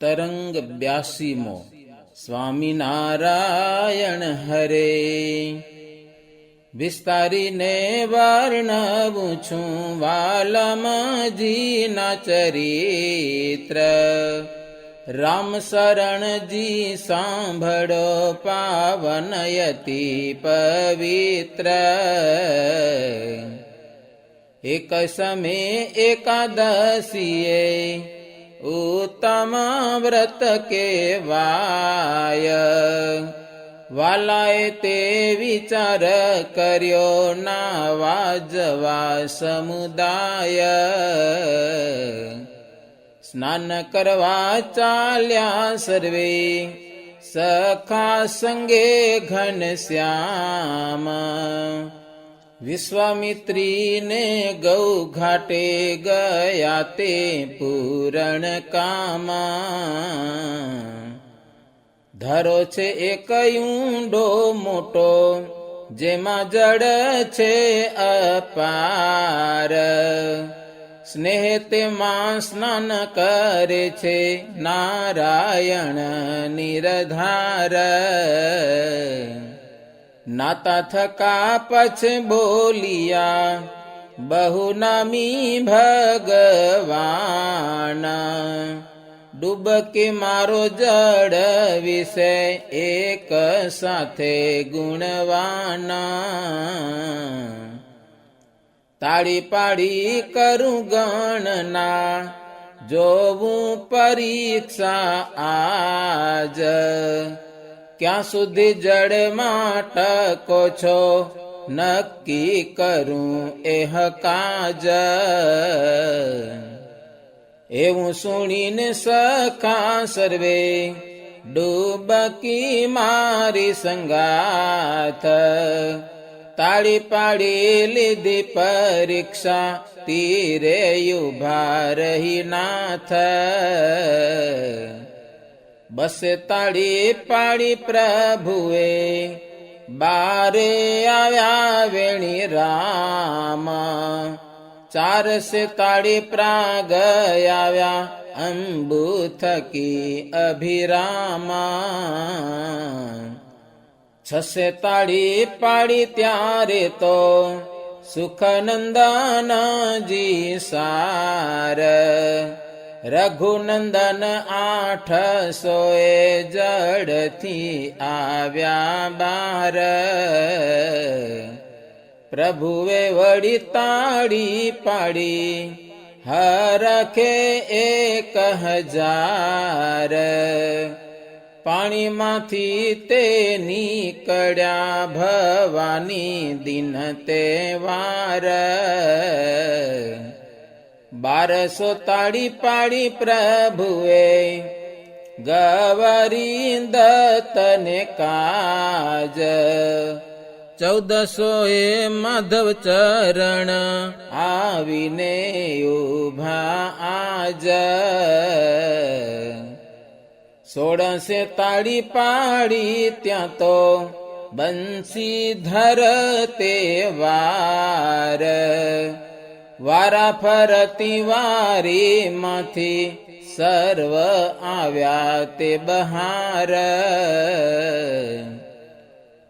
તરંગ બ્યાસીમો સ્વામિનારાયણ હરે વિસ્તારીને વર્ણવું છું વાલમજીના ચરિત્ર રામ શરણજી સાંભળો પાવનયતિ પવિત્ર એક સમે એકાદશીએ ઉત્તમ વ્રત કેવાય વાલાએ તે વિચાર કર્યો ના વાજવા સમુદાય. સ્નાન કરવા ચાલ્યા સર્વે, સખા સંગે ઘનશ્યામ શ્યામ. વિશ્વામિત્રીને ગૌ ઘાટે ગયા તે પૂરણ કામા. ધરો છે એક ઊંડો મોટો, જેમાં જડ છે અપાર. સ્નેહ તેમાં સ્નાન કરે છે નારાયણ નિરધાર. નાતા થકા પછ બોલિયા બહુ નામી ભગવાન. ડૂબકે મારો જડ વિશે એક સાથે ગુણવાના. તાળી પાડી કરું ગણના, જોવું પરીક્ષા આજ. ક્યાં સુધી જડમાં ટકો છો? નક્કી કરું એહ કાજ. એવું સુણીને સખા સર્વે ડૂબકી મારી સંગાથ. તાળી પાડી લીધી પરીક્ષા, તીરે ઊભા રહી નાથ. બસે તાળી પાડી પ્રભુએ. બારે આવ્યા વેણી રામા. ચારસે તાળી પ્રાગ આવ્યા અંબુ થકી અભિરામા. છસે તાળી પાડી ત્યારે તો સુખનંદનજી સાર. રઘુનંદન આઠ સોએ જડથી આવ્યા બાર. પ્રભુએ વળી તાળી પાડી, હરખે એક હજાર. પાણીમાંથી તે નીકળ્યા ભવાની દિન તહેવાર બારસો તાળી પાડી પ્રભુએ ગવરીંદ તને કાજ. ચૌદસો એ માધવ ચરણ આવીને ઊભા આજ. સોળસે તાળી પાડી ત્યાં તો બંસીધર તે વાર. વારા ફરતી વારી માંથી સર્વ આવ્યા તે બહાર.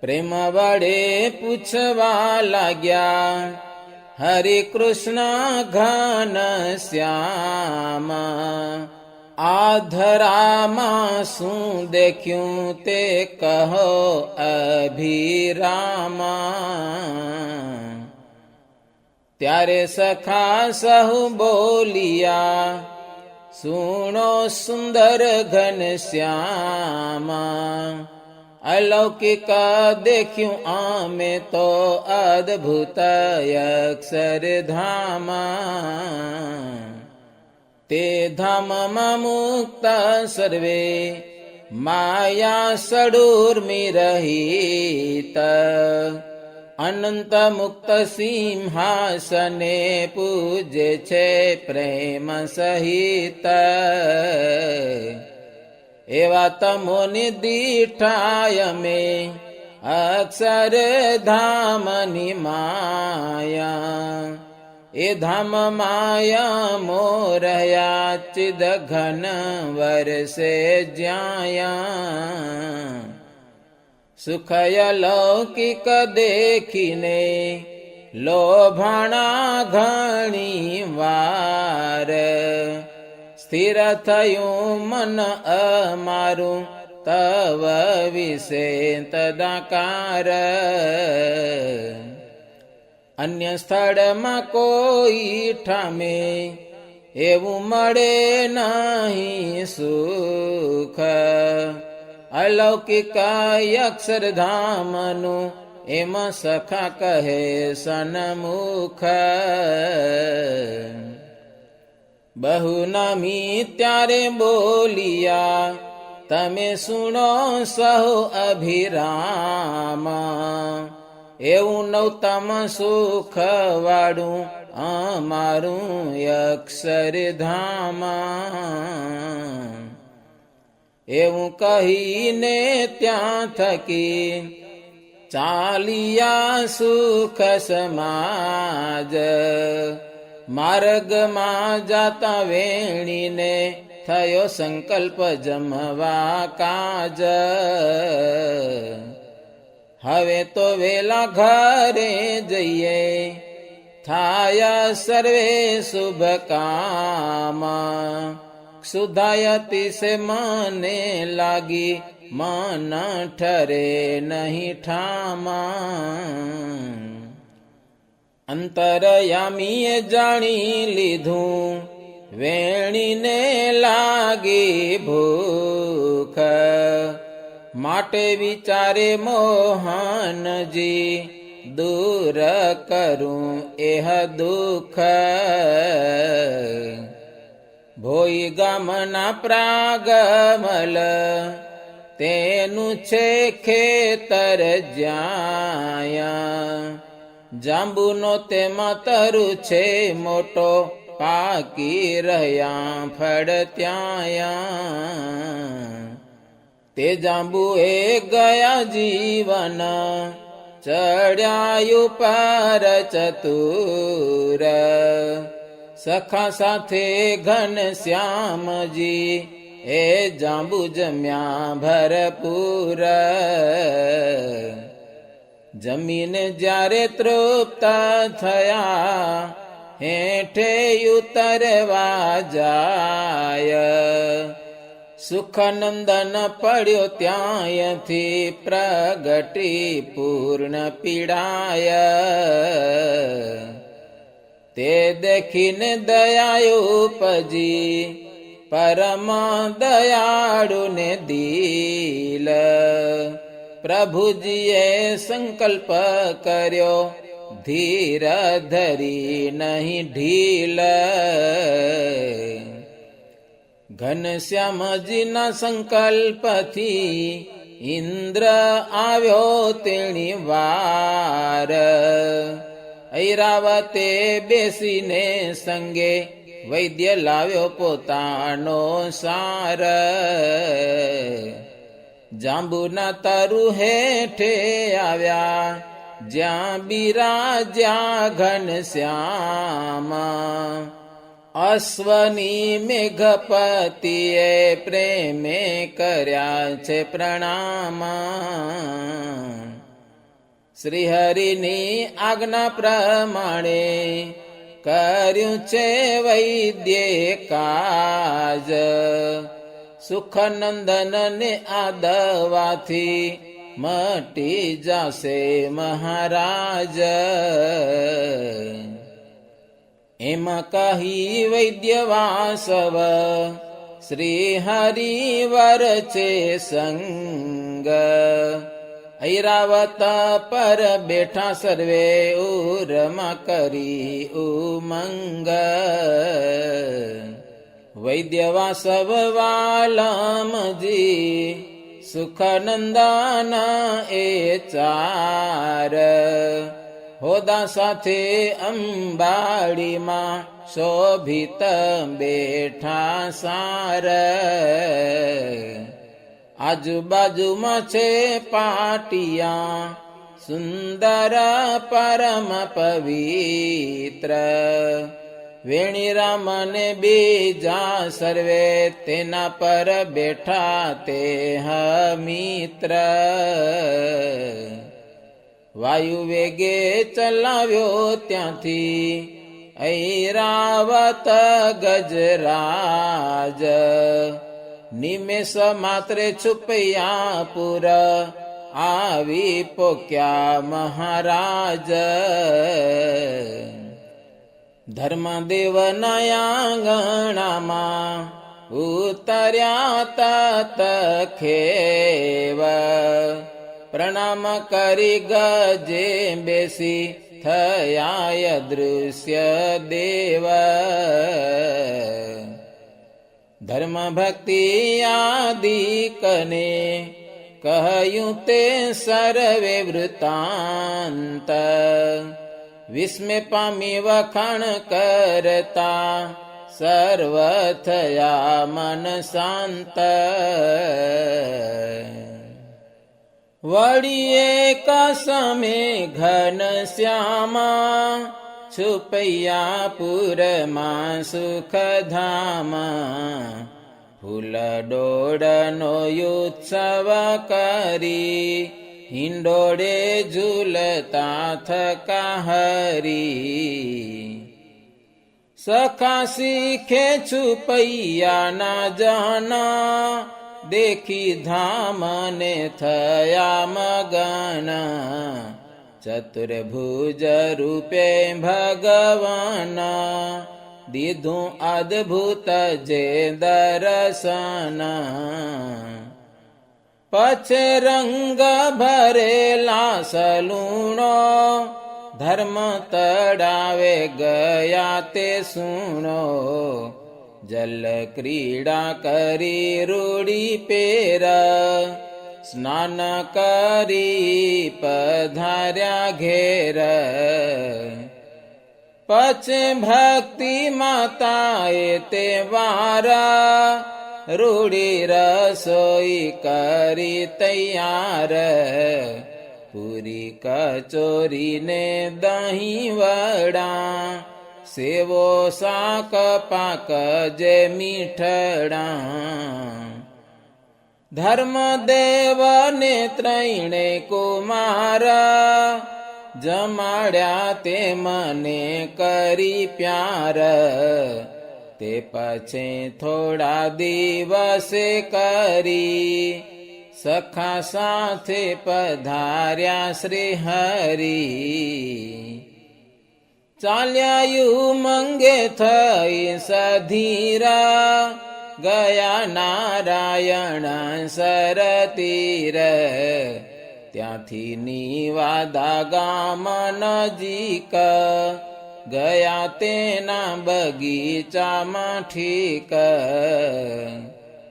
પ્રેમ વડે પૂછવા લાગ્યા હરે કૃષ્ણ ઘન શ્યામ આધરામાં શું દેખ્યું તે કહો અભિરામા. ત્યારે સખા સહુ બોલિયા સુણો સુંદર ઘન શ્યામા અલૌકિક દેખ્યું આમે તો અદ્ભુત અક્ષરધામા તે ધામમાં મુક્ત સર્વે માયા સડુર્મિ રહિત અનંત પૂજે છે પ્રેમ સહિત. એવા તમોને દીઠાય મે અક્ષર ધામની માયા. એ ધામ માયા મોરયા ચિદ ઘન વરસે જ્યાં સુખય લૌકિક દેખીને લોભણા ઘણી વાર સ્થિર થયું મન અમારું તવ વિશે તદાકાર. અન્ય સ્થળમાં કોઈ ઠામે એવું મળે નહીં સુખ. અલૌકિક અક્ષરધામનું એમાં સખા કહે સનમુખ બહુ નમી ત્યારે બોલિયા તમે સુણો સહુ અભિરામ એવું નવતમ સુખ વાળું અમારું અક્ષરધામ એવું કહીને ત્યાં થકી ચાલિયા સુખ સમાજ. માર્ગમાં જાતા વેણીને થયો સંકલ્પ જમવા કાજ. હવે તો વેલા ઘરે જઈએ, થાયા સર્વે શુભ કામ. સુધાયતિ સે માને લાગી, માન ઠરે નહીં ઠામા. અંતરયામીએ જાણી લીધું, વેણીને લાગી ભૂખ. માટે વિચારે મોહનજી, દૂર કરું એહ દુઃખ. ભોઈ ગામના પ્રાગમલ, તેનું છે ખેતર જ્યાં જાંબુનો તેમાં તરુ છે મોટો, પાકી રહ્યા ફળ ત્યાં તે જાંબુ એ ગયા જીવન ચડ્યા ઉપર ચતુર. સખા સાથે ઘન શ્યામજી એ જાંબુ જમ્યા ભરપૂર. જમીન જ્યારે તૃપ્ત થયા, હેઠે ઉતરવા જાય. સુખનંદન પડ્યો ત્યાંથી પ્રગટી પૂર્ણ પીડાય. તે દેખીને દયાયુપજી પરમ દયાળુને દિલ. પ્રભુજીએ સંકલ્પ કર્યો, ધીર ધરી નહીં ઢીલ. ઘનશ્યામજીના સંકલ્પથી ઇન્દ્ર આવ્યો તેણી વાર. ઐરાવતે બેસીને સંગે વૈદ્ય લાવ્યો પોતાનો સાર. જાંબુના તરુ હેઠે આવ્યા, જ્યાં બિરાજ્યા ઘનશ્યામા અશ્વની મેઘપતિએ પ્રેમે કર્યા છે પ્રણામ. શ્રીહરિની આજ્ઞા પ્રમાણે કર્યું છે વૈદ્ય કાજ. સુખનંદનને આ દવાથી મટી જશે મહારાજ. એમાં કહી વૈદ્ય વાસવ શ્રી હરિવર છે સંગ. ઐરાવત પર બેઠા સર્વે ઉરમાં કરી ઉમંગ વૈદ્ય વાસવ વાલમજી સુખનંદન એ ચાર હોદા સાથે અંબાડીમાં શોભિત બેઠા સાર આજુબાજુમાં છે પાટિયા, સુંદર પરમ પવિત્ર. વેણીરામને બીજા સર્વે તેના પર બેઠા તે હ મિત્ર વાયુ વેગે ચલાવ્યો ત્યાંથી ઐરાવત ગજરાજ. નિમેષ માત્રે છુપયા પુર આવી પોક્યા મહારાજ ધર્મદેવ આંગણામાં ઉતર્યા તત ખેવ પ્રણામ કરી ગજે બેસી થયા દૃશ્ય દેવ ધર્મ ભક્તિ આદિ કને કહ્યું તે સર્વે વૃતાંત વિસ્મે પામી વખાણ કરતા સર્વ થયા મન શાંત વળી એક સમે ઘન શ્યામા છુપૈયા પુરમાં સુખધામા ફૂલ ડોળનો ઉત્સવ કરી હિંડોળે ઝૂલતા થકા હરી સખા શીખે છુપૈયાના જાના દેખી ધામને થયા મગન ચતુર્ભુજ રૂપે ભગવાન દીધું અદ્ભુત જે દર્શન પછે રંગ ભરેલા સલુણો ધર્મ તડાવે ગયા તે સુણો જલ ક્રીડા કરી રૂડી પેર સ્નાન કરી પધાર્યા ઘેર. પછી ભક્તિ માતાએ તે વારા રૂડી રસોઈ કરી તૈયાર. પૂરી કચોરીને દહીં વડા, સેવો શાક પાક જે મીઠડા. ધર્મદેવને ત્રણે કુમાર, જમાડ્યા તે મને કરી પ્યાર. તે પછી થોડા દિવસે કરી સખા સાથે પધાર્યા શ્રી હરી ચાલ્યાયુ મંગે થઈ સધીરા ગયા નારાયણ સરતીર ત્યાંથી નિવાદા ગામ નજીક ગયા તેના બગીચામાં ઠીક.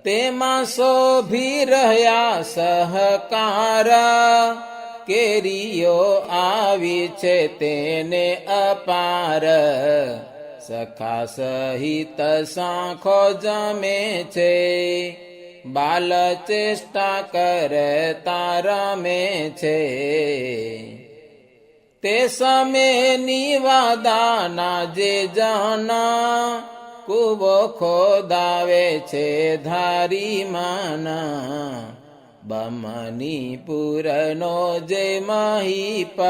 તેમાં શોભી રહ્યા સહકારા. કેરીઓ આવી છે તેને અપાર. સખા સહિત સાંખો જમે છે. બાલ ચેષ્ટા કરતા રમે છે. તે સમે નિવાદાના જે જાના કુવો ખોદાવે છે ધારી માના. બમની પુરનો જે મહીપ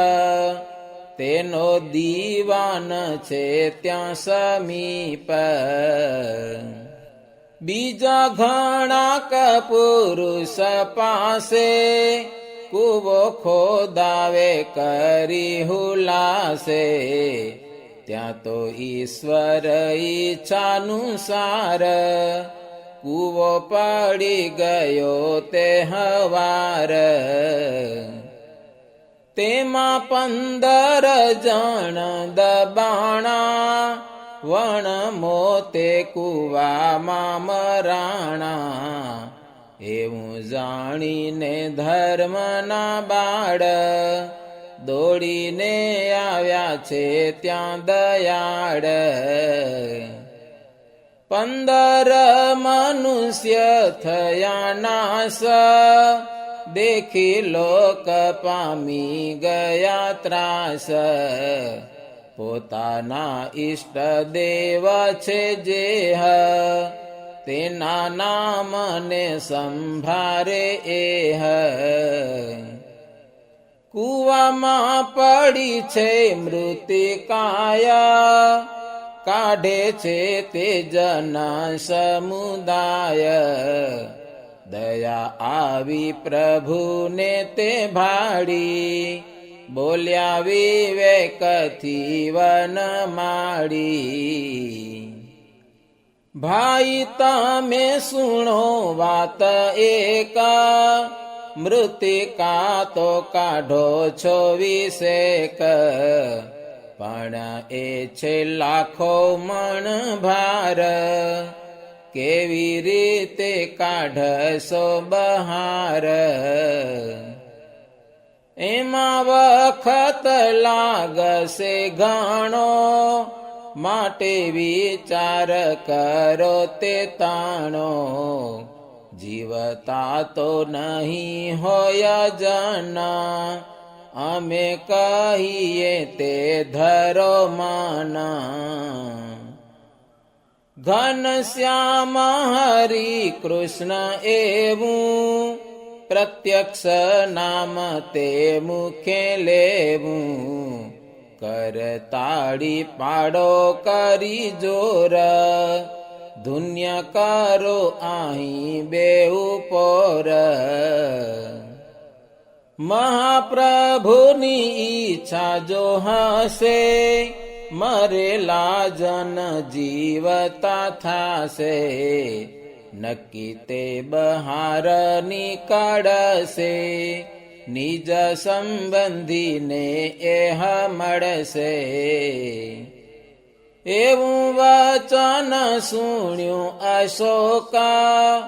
તેનો દીવાન છે ત્યાં સમીપ. બીજા ઘણા કપુરુષ પાસે કુવો ખોદાવે કરી હુલાસે. ત્યાં તો ઈશ્વર ઈચ્છાનુસાર કુવો પડી ગયો તે હવાર. તેમાં પંદર જણ દબાણા, વણ મોતે કુવામાં મરાણા. એવું જાણીને ધર્મના બાળ દોડીને આવ્યા છે ત્યાં દયાળ. પંદર મનુષ્ય થયા નાશ દેખી લોક પામી ગયા ત્રાસ. પોતાના ઈષ્ટ દેવ છે જે હ. તેના નામને સંભારે એ હ. કુવામાં પડી છે મૃતિકાયા કાઢે છે તે જન સમુદાય. દયા આવી પ્રભુને તે ભાડી બોલ્યા વિવેકથી વન માડી ભાઈ, તમે સુણો વાત એક મૃતિકા તો કાઢો છો વિશેક પણ એ છે લાખો મણ ભાર કેવી રીતે કાઢશો બહાર? એમાં વખત લાગશે ઘણો. માટે વિચાર કરો તે તાણો. જીવતા તો નહીં હોય જના. અમે કહીએ તે ધરો માના ઘન શ્યામ હરી કૃષ્ણ એવું, પ્રત્યક્ષ નામ તે મુખે લેવું. કરતાળી પાડો કરી જોર, ધુન્ય કરો અહીં બે પોર મહાપ્રભુની ઈચ્છા જો હશે મરેલા જન જીવતા થાશે, નક્કી તે બહાર નીકળશે નિજ સંબંધીને એહ મળશે એવું વચન સુણ્યું અશોકા,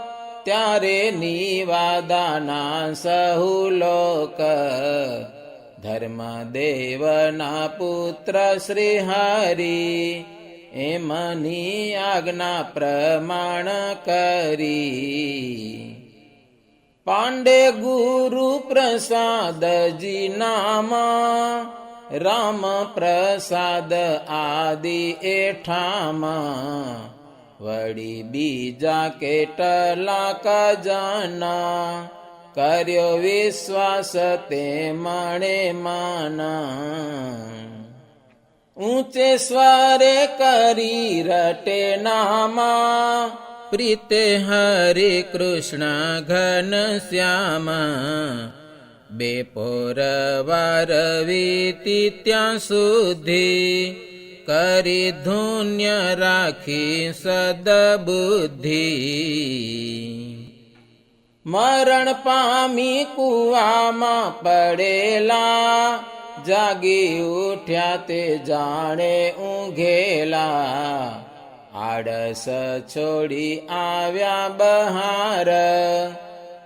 ત્યારે નિવાદાના સહુલોક લોક ધર્મદેવના પુત્ર શ્રી હરિ એમની આજ્ઞા પ્રમાણ કરી પાંડે ગુરુ પ્રસાદજી નામ રામ પ્રસાદ આદિ એઠામાં વળી બીજા કેટલાક જના કર્યો વિશ્વાસ તે મણે માના. ઊંચે સ્વરે કરી રટે નામા. પ્રીતે હરે કૃષ્ણ ઘન શ્યામા. બે પોરવાર વીતી ત્યાં સુધી. કરી ધુન્ય રાખી સદબુદ્ધિ. મરણ પામી કુવામાં પડેલા, જાગી ઉઠ્યા તે જાણે ઊંઘેલા. આડસ છોડી આવ્યા બહાર,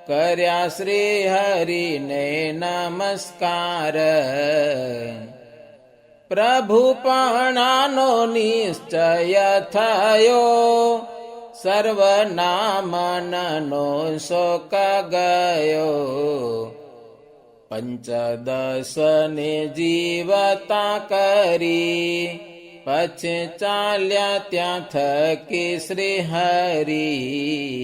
કર્યા શ્રી હરિને નમસ્કાર. પ્રભુ પણાનો નિશ્ચય થયો સર્વનામનનો શોક ગયો પંચદશ ને જીવતા કરી પછી ચાલ્યા ત્યાં થકી શ્રી હરી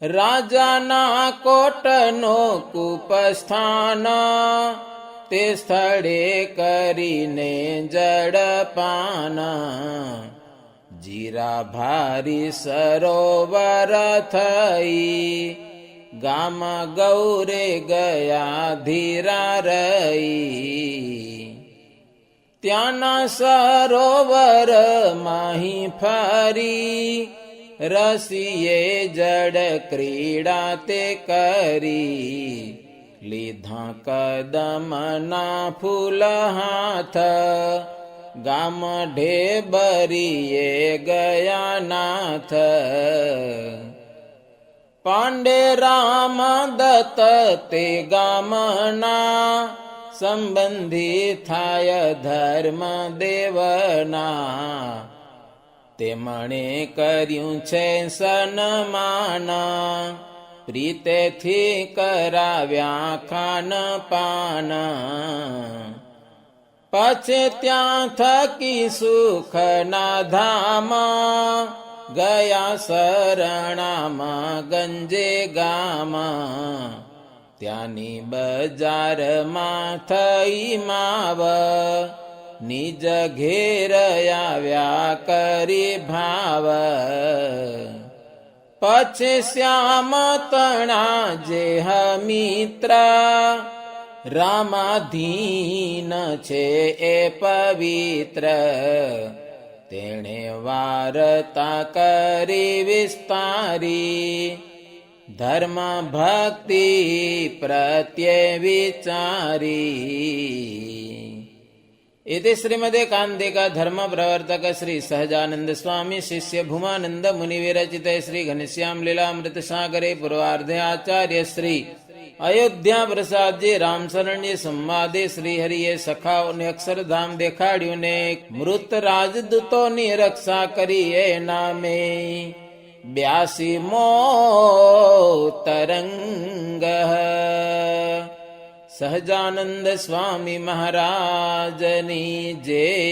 રાજાના કોટનો કુપસ્થાન તે સ્થળે કરીને જડપાન જીરા ભારી સરોવર થઈ. ગામ ગૌરે ગયા ધીરા રહી. ત્યાંના સરોવર માહી ફરી. રસીએ જડ ક્રીડા તે કરી. લીધા કદમના ફૂલ હાથ. ગામ ઢેબરીએ ગયા નાથ. પાંડે રામ દત્ત તે ગામના સંબંધી થાય ધર્મ દેવના. તેમણે કર્યું છે સન્માન. પ્રીતેથી કરાવ્યા ખાન પાન પછી ત્યાં થકી સુખના ધામ ગયા શરણામાં ગંજે ગામા ત્યાંની બજારમાં થઈ માવ નિજ ઘેર આવ્યા કરી ભાવ. પછી શ્યામ તણા જે મિત્ર રામાધીન છે એ પવિત્ર તેણે વાર્તા કરી વિસ્તારી ધર્મ ભક્તિ પ્રત્યે વિચારી इति श्रीमदे कान्तिका धर्म प्रवर्तक श्री सहजानंद स्वामी शिष्य भूमानंद मुनि विरचित श्री घनश्याम लीलामृत सागरे पूर्वार्धे आचार्य श्री અયોધ્યા પ્રસાદજી રામશરણજી સંવાદે શ્રીહરિએ સખાઓને અક્ષરધામ દેખાડ્યું ને મૃત રાજદૂતોની રક્ષા કરી એ નામે. બ્યાસી મો તરંગ. સહજાનંદ સ્વામી મહારાજની જય.